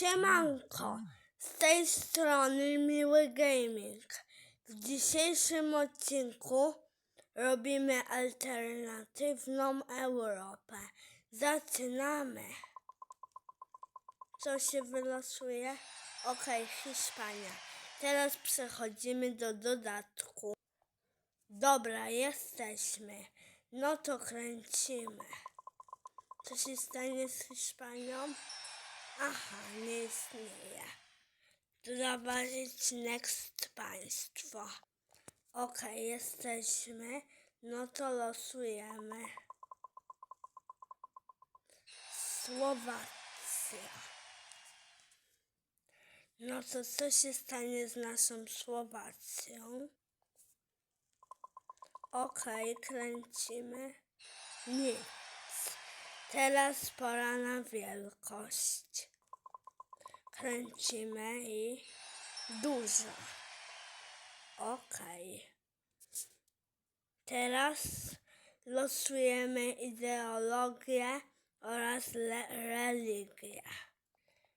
Siemanko, z tej strony Miły Gaming. W dzisiejszym odcinku robimy alternatywną Europę. Zaczynamy. Co się wylosuje? Okej, Hiszpania. Teraz przechodzimy do dodatku. Dobra, jesteśmy. No to kręcimy. Co się stanie z Hiszpanią? Aha, nie istnieje. Zobaczyć next państwo. Okej, jesteśmy. No to losujemy. Słowacja. No to co się stanie z naszą Słowacją? Okej, kręcimy. Nic. Teraz pora na wielkość. Kręcimy i dużo. Okej. Teraz losujemy ideologię oraz religię.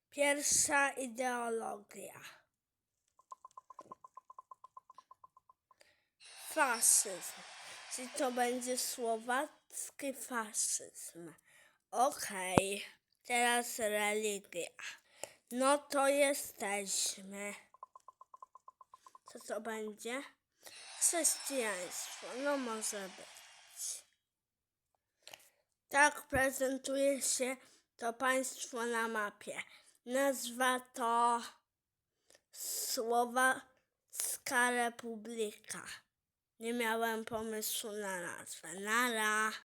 Pierwsza ideologia. Faszyzm. Czy to będzie słowacki faszyzm? Okej, teraz religia. No to jesteśmy. Co to będzie? Chrześcijaństwo. No może być. Tak prezentuje się to państwo na mapie. Nazwa to Słowacka Republika. Nie miałem pomysłu na nazwę. Nara.